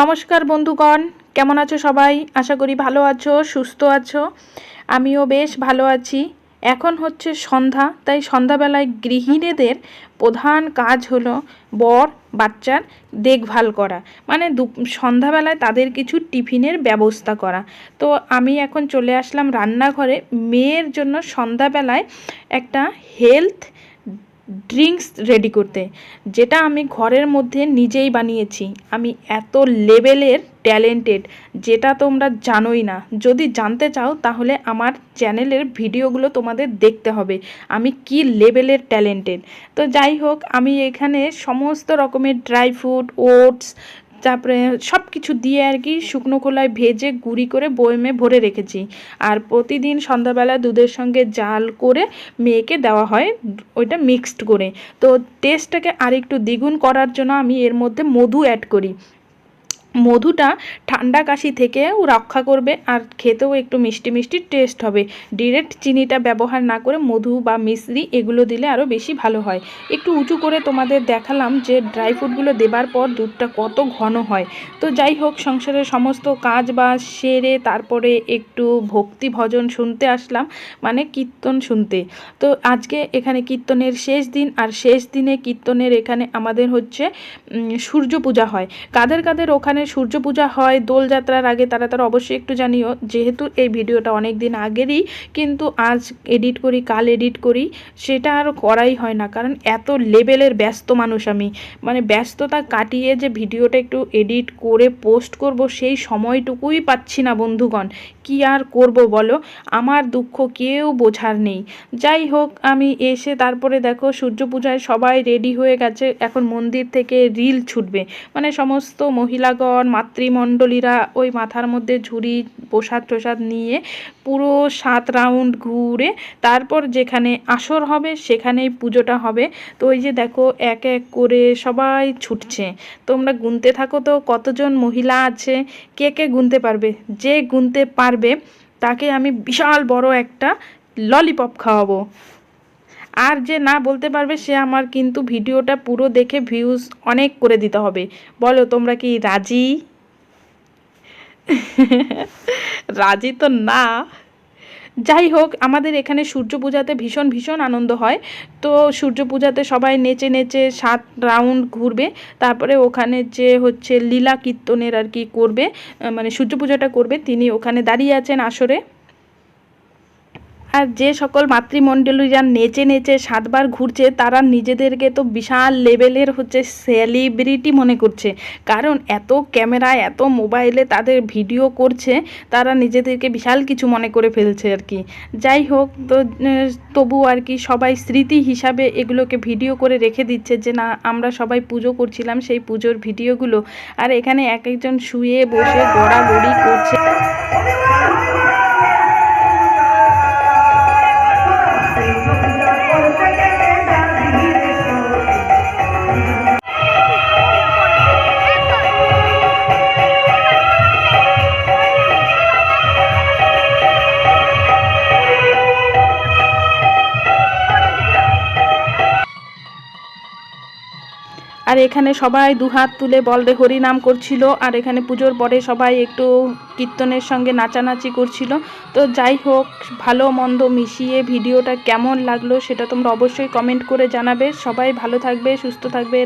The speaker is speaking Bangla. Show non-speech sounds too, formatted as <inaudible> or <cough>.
নমস্কার বন্ধুগণ, কেমন আছো সবাই? আশা করি ভালো আছো, সুস্থ আছো। আমিও বেশ ভালো আছি। এখন হচ্ছে সন্ধ্যা, তাই সন্ধ্যাবেলায় গৃহিণীদের প্রধান কাজ হলো বর, বাচ্চার দেখভাল করা। মানে দু, সন্ধ্যাবেলায় তাদের কিছু টিফিনের ব্যবস্থা করা। তো আমি এখন চলে আসলাম রান্নাঘরে। মেয়ের জন্য সন্ধ্যাবেলায় একটা হেলথ ড্রিঙ্কস রেডি করতে। যেটা আমি ঘরের মধ্যে নিজেই বানিয়েছি। আমি এত লেভেলের ট্যালেন্টেড যেটা তোমরা জানোই না। যদি জানতে চাও, তাহলে আমার চ্যানেলের ভিডিওগুলো তোমাদের দেখতে হবে। আমি কি লেভেলের ট্যালেন্টেড তো যাই হোক, আমি এখানে সমস্ত রকমের ড্রাই ফ্রুট ওটস তারপরে সব কিছু দিয়ে আর কি শুকনো খোলায় ভেজে গুঁড়ি করে বয়মে ভরে রেখেছি। আর প্রতিদিন সন্ধ্যাবেলা দুধের সঙ্গে জাল করে মেয়েকে দেওয়া হয়, ওইটা মিক্সড করে। তো টেস্টটাকে আরেকটু দ্বিগুণ করার জন্য আমি এর মধ্যে মধু অ্যাড করি। মধুটা ঠান্ডা কাশি থেকেও রক্ষা করবে আর খেতেও একটু মিষ্টি মিষ্টি টেস্ট হবে। ডিরেক্ট চিনিটা ব্যবহার না করে মধু বা মিশ্রি এগুলো দিলে আরও বেশি ভালো হয়। একটু উঁচু করে তোমাদের দেখালাম যে ড্রাই ফ্রুটগুলো দেবার পর দুধটা কত ঘন হয়। তো যাই হোক, সংসারের সমস্ত কাজ বা সেরে তারপরে একটু ভক্তি ভজন শুনতে আসলাম মানে কীর্তন শুনতে। তো আজকে এখানে কীর্তনের শেষ দিন আর শেষ দিনে কীর্তনের এখানে আমাদের হচ্ছে সূর্য পূজা হয়। কাদের কাদের ওখানে সূর্য পূজা হয় দোলযাত্রার আগে তারা তারা অবশ্যই একটু জানিও। যেহেতু এই ভিডিওটা অনেক দিন আগেরই, কিন্তু আজ এডিট করি, কাল এডিট করি, সেটা আর করাই হয় না। কারণ এত লেভেলের ব্যস্ত মানুষ আমি। মানে ব্যস্ততা কাটিয়ে যে ভিডিওটা একটু এডিট করে পোস্ট করব, সেই সময়টুকুই পাচ্ছি না বন্ধুগণ। কি আর করব বলো? আমার দুঃখ কেউ বোঝার নেই। যাই হোক, আমি এসে তারপরে দেখো, সূর্য পূজায় সবাই রেডি হয়ে গেছে। এখন মন্দির থেকে রিল ছুটবে। মানে সমস্ত মহিলাগণ মাতৃমণ্ডলীরা ওই মাথার মধ্যে ঝুড়ি, প্রসাদ প্রসাদ নিয়ে পুরো সাত রাউন্ড ঘুরে তারপর যেখানে আসর হবে সেখানেই পুজোটা হবে। তো ওই যে দেখো, এক এক করে সবাই ছুটছে। তোমরা গুনতে থাকো তো, কতজন মহিলা আছে, কে কে গুনতে পারবে? যে গুনতে পারবে, তাকে আমি বিশাল বড় একটা ললিপপ খাওয়াবো। আর যে না বলতে পারবে, সে আমার কিন্তু ভিডিওটা পুরো দেখে ভিউজ অনেক করে দিতে হবে। বলো, তোমরা কি রাজি? <laughs> রাজি তো না। যাই হোক, আমাদের এখানে সূর্য পূজাতে ভীষণ ভীষণ আনন্দ হয়। তো সূর্য পূজাতে সবাই নেচে নেচে সাত রাউন্ড ঘুরবে। তারপরে ওখানে যে হচ্ছে লীলা কীর্তনের আর কি করবে মানে সূর্য পূজাটা করবে, তিনি ওখানে দাঁড়িয়ে আছেন আসরে। আর যে সকল মাতৃমণ্ডলী মাতৃমণ্ডলীরা নেচে নেচে সাতবার ঘুরছে, তারা নিজেদেরকে তো বিশাল লেভেলের হচ্ছে সেলিব্রিটি মনে করছে। কারণ এত ক্যামেরা, এত মোবাইলে তাদের ভিডিও করছে, তারা নিজেদেরকে বিশাল কিছু মনে করে ফেলছে আর কি। যাই হোক, তো তবু আর কি সবাই স্মৃতি হিসাবে এগুলোকে ভিডিও করে রেখে দিচ্ছে যে, না, আমরা সবাই পুজো করছিলাম সেই পুজোর ভিডিওগুলো। আর এখানে এক একজন শুয়ে বসে গড়াগড়ি করছে। আর এখানে সবাই দুহাত তুলে বলদে হরি নাম করছিল, আর এখানে পুজোর পরে সবাই একটু কীর্তনের সঙ্গে নাচানাচি করছিল। তো যাই হোক, ভালো মন্দ মিশিয়ে ভিডিওটা কেমন লাগল সেটা তোমরা অবশ্যই কমেন্ট করে জানাবে। সবাই ভালো থাকবে, সুস্থ থাকবে।